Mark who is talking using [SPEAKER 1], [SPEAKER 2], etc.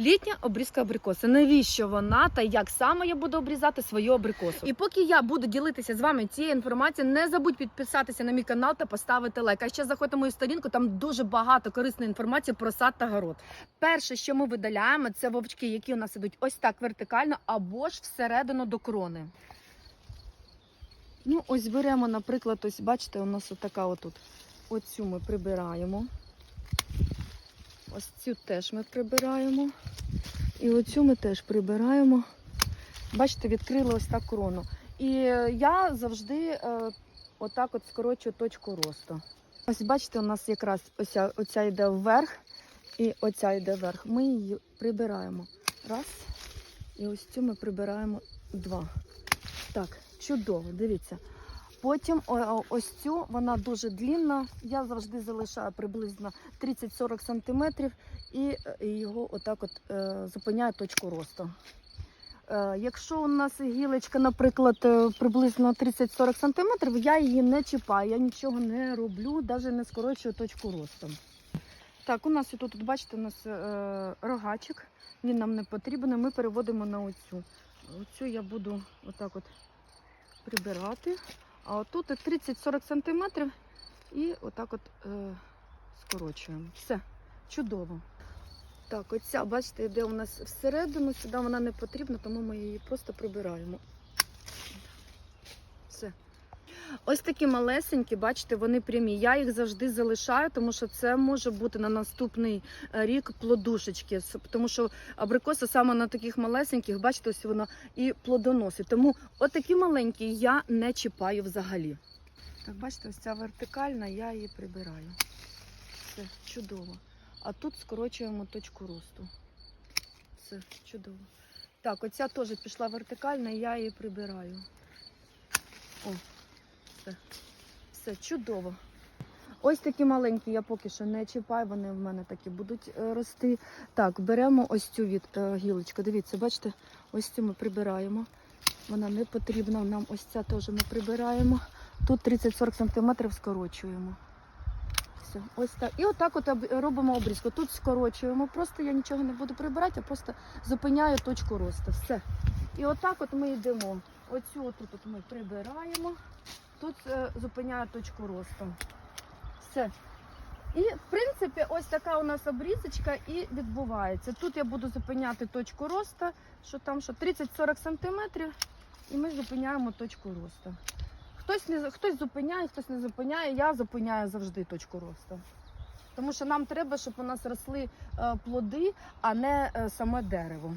[SPEAKER 1] Літня обрізка абрикоси. Навіщо вона та як саме я буду обрізати свою абрикосу? І поки я буду ділитися з вами цією інформацією, не забудь підписатися на мій канал та поставити лайк. А ще заходьте на мою сторінку, там дуже багато корисної інформації про сад та город. Перше, що ми видаляємо, це вовчки, які у нас ідуть ось так вертикально або ж всередину до крони. Ну, ось беремо, наприклад, ось бачите, у нас отака отут. Оцю ми прибираємо. Ось цю теж ми прибираємо. І оцю ми теж прибираємо. Бачите, відкрили ось так крону. І я завжди е, отак от скорочую точку росту. Ось бачите, у нас якраз оця, оця йде вверх і оця йде вверх. Ми її прибираємо. Раз. І ось цю ми прибираємо два. Так, чудово, дивіться. Потім ось цю, вона дуже длінна. Я завжди залишаю приблизно 30-40 см і е, його отак от е, зупиняю точку росту. Е, якщо у нас гілочка, наприклад, приблизно 30-40 см, я її не чіпаю, я нічого не роблю, навіть не скорочую точку росту. Так, у нас тут, бачите, у нас рогачик, він нам не потрібен, ми переводимо на оцю. Оцю я буду отак от прибирати. А отут 30-40 см і отак от е, скорочуємо. Все, чудово. Так, оця, бачите, йде у нас всередину, сюди вона не потрібна, тому ми її просто прибираємо. Ось такі малесенькі, бачите, вони прямі. Я їх завжди залишаю, тому що це може бути на наступний е, рік плодушечки. Тому що абрикоса саме на таких малесеньких, бачите, ось воно і плодоносить. Тому отакі маленькі я не чіпаю взагалі. Так, бачите, ось ця вертикальна, я її прибираю. Все чудово. А тут скорочуємо точку росту. Все чудово. Так, оця теж пішла вертикальна, я її прибираю. О, все. Все чудово. Ось такі маленькі, я поки що не чіпаю, вони в мене такі будуть е, рости. Так, беремо ось цю від е, гілочку. Дивіться, бачите, ось цю ми прибираємо. Вона не потрібна. Нам ось ця теж ми прибираємо. Тут 30-40 см скорочуємо. Все, ось так. І отак от робимо обрізку. Тут скорочуємо. Просто я нічого не буду прибирати, а просто зупиняю точку росту. Все. І отак от ми йдемо. Оцю отут от ми прибираємо. Тут е, зупиняю точку росту. Все. І, в принципі, ось така у нас обрізочка і відбувається. Тут я буду зупиняти точку росту, що там що 30-40 см, і ми зупиняємо точку росту. Хтось, не, хтось зупиняє, хтось не зупиняє. Я зупиняю завжди точку росту. Тому що нам треба, щоб у нас росли е, плоди, а не е, саме дерево.